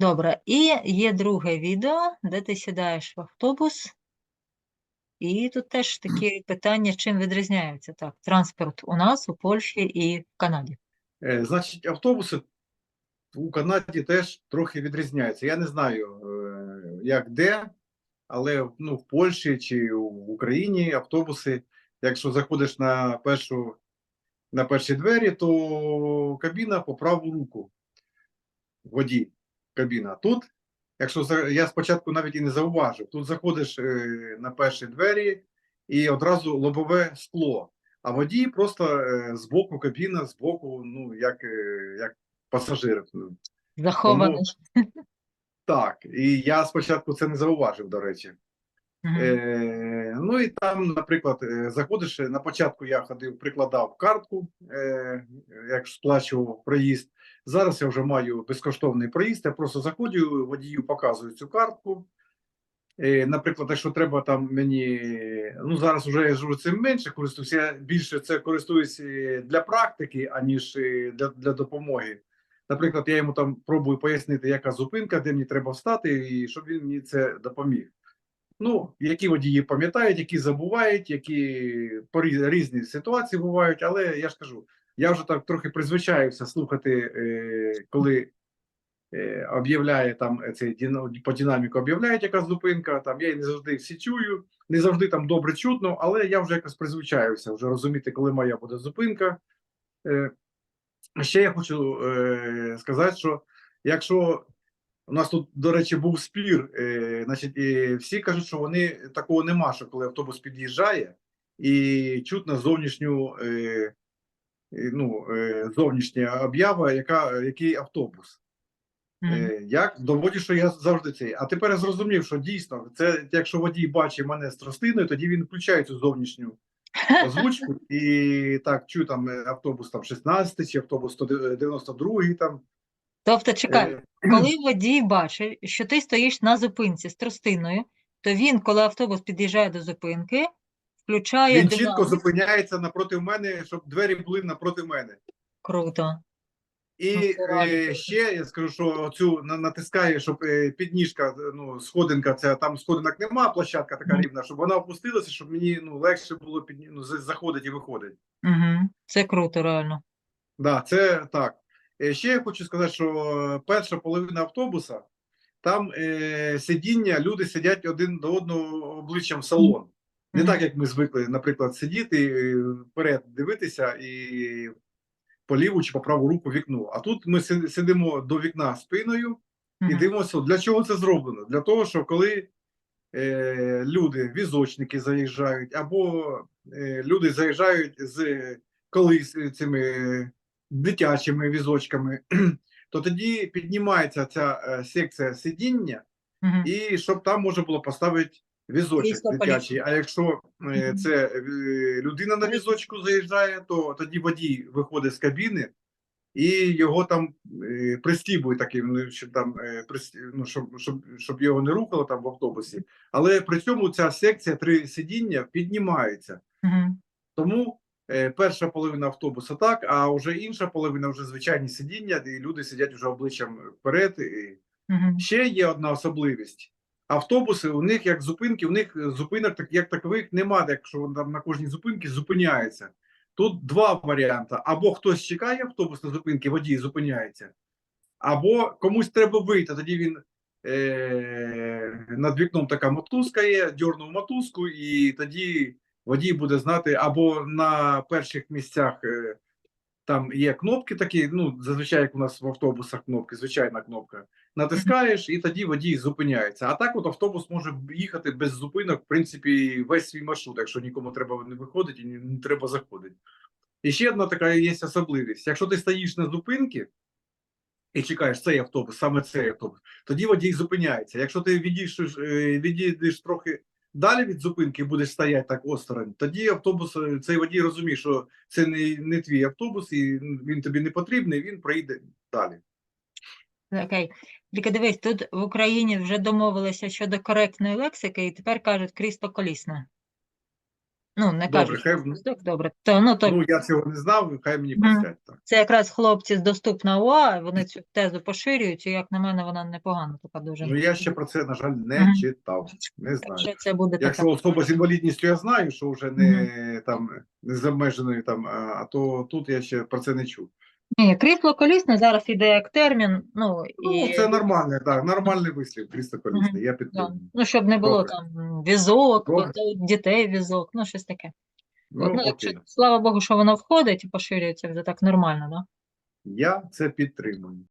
Добре, і є друге відео, де ти сідаєш в автобус, і тут теж такі питання, чим відрізняється так, транспорт у нас, у Польщі і в Канаді. Е, Значить, автобуси у Канаді теж трохи відрізняються. Я не знаю, е, як де, але ну, в Польщі чи в Україні автобуси, якщо заходиш на першу на перші двері, то кабіна по праву руку. Водій кабіна. Тут, якщо я спочатку навіть і не зауважив, тут заходиш е, на перші двері і одразу лобове скло. А водій просто е, з боку кабіна, з боку, ну, як, е, як пасажир. Захований. Так, і я спочатку це не зауважив, до речі. Е, ну і там, наприклад, е, заходиш, е, на початку я ходив, прикладав картку, е, як сплачував проїзд. Зараз я вже маю безкоштовний проїзд, я просто заходжу, водію показую цю картку. Е, наприклад, якщо треба там мені, ну зараз вже я живу цим менше користуюся, я більше це користуюсь для практики, аніж для, для допомоги. Наприклад, я йому там пробую пояснити, яка зупинка, де мені треба встати, і щоб він мені це допоміг. Ну, які водії пам'ятають, які забувають, які по різні ситуації бувають, але я ж кажу, я вже так трохи призвичаюся слухати, е, коли е, об'являє там е, цей по динаміку об'являють, яка зупинка. Там я її не завжди всі чую, не завжди там добре чутно, але я вже якось призвичаюся вже розуміти, коли моя буде зупинка. Е, ще я хочу сказати, що якщо у нас тут, до речі, був спір, е, значить, і всі кажуть, що вони такого нема, що коли автобус під'їжджає і чутно зовнішню, е, е, ну, е, зовнішня об'ява, яка, який автобус. Мгм. Е, Я доводжу, що я завжди цей. А тепер я зрозумів, що дійсно, це якщо водій бачить мене з тростиною, тоді він включає цю зовнішню озвучку і так чую там е, автобус там 16 чи автобус 192 там. Тобто, чекай, Е, коли водій бачить, що ти стоїш на зупинці з тростиною, то він, коли автобус під'їжджає до зупинки, включає Він чітко зупиняється напроти мене, щоб двері були напроти мене. Круто. І Ну, е, ще я скажу, що цю на- натискає, щоб е, підніжка, ну сходинка, це там сходинок нема, площадка така Мгм. рівна, щоб вона опустилася, щоб мені ну легше було підні... ну, заходити і виходити. Угу. Це круто, реально. Да, це так. Е, Ще я хочу сказати, що е, перша половина автобуса там е, сидіння, люди сидять один до одного обличчям в салон. Не так, як ми звикли, наприклад, сидіти е, вперед, дивитися і по ліву чи по праву руку вікно. А тут ми сидимо до вікна спиною і дивимося, для чого це зроблено? Для того, що коли е, люди, візочники заїжджають, або е, люди заїжджають з колись цими дитячими візочками, то тоді піднімається ця е, секція сидіння, і щоб там можна було поставити візочок дитячий. А якщо е, це е, людина на візочку заїжджає, то тоді водій виходить з кабіни. І його там е, пристібують таким, ну, щоб там е, ну, щоб, щоб, щоб його не рухало там в автобусі. Але при цьому ця секція три сидіння піднімається. Мгм. Тому перша половина автобуса так, а вже інша половина вже звичайні сидіння, і люди сидять вже обличчям вперед. І... Мгм. Ще є одна особливість. Автобуси, у них як зупинки, у них зупинок так, як такових немає, якщо там на кожній зупинці зупиняється. Тут два варіанти: або хтось чекає автобус на зупинки, водій зупиняється, або комусь треба вийти. Тоді він е- над вікном така мотузка є, дьорнув мотузку, і тоді водій буде знати, або на перших місцях е- там є кнопки такі, ну зазвичай як у нас в автобусах кнопки, звичайна кнопка. Натискаєш, і тоді водій зупиняється. А так, от автобус може їхати без зупинок, в принципі, весь свій маршрут, якщо нікому треба не виходити і не, треба заходити. І ще одна така є особливість: якщо ти стоїш на зупинці і чекаєш цей автобус, саме цей автобус, тоді водій зупиняється. Якщо ти відійшиш, е, відійдеш трохи далі від зупинки, будеш стояти так осторонь, тоді автобус, е, цей водій розуміє, що це не, не твій автобус, і він тобі не потрібний, він проїде далі. Окей. Тільки дивись, тут в Україні вже домовилися щодо коректної лексики, і тепер кажуть крісло колісне. Ну, не Добре, кажуть, хай добре. То, ну, то Ну, я цього не знав, хай мені простять. Так. це якраз хлопці з доступна УА, вони цю тезу поширюють, і як на мене, вона непогана така дуже. Ну, я ще про це, на жаль, не mm. читав. Не знаю. що це буде така. Якщо особа з інвалідністю я знаю, що вже не там не з обмеженою там, а то тут я ще про це не чув. Ні, крісло колісне зараз іде як термін, ну, Ну, і це нормальне, так, нормальний вислів, крістоколісний, я да, підтримую. ну, щоб не було Добре. там візок, Добре. дітей візок, ну, щось таке. Ну, От, ну, якщо, окей. слава Богу, що воно входить і поширюється вже так нормально, да? Я це підтримую.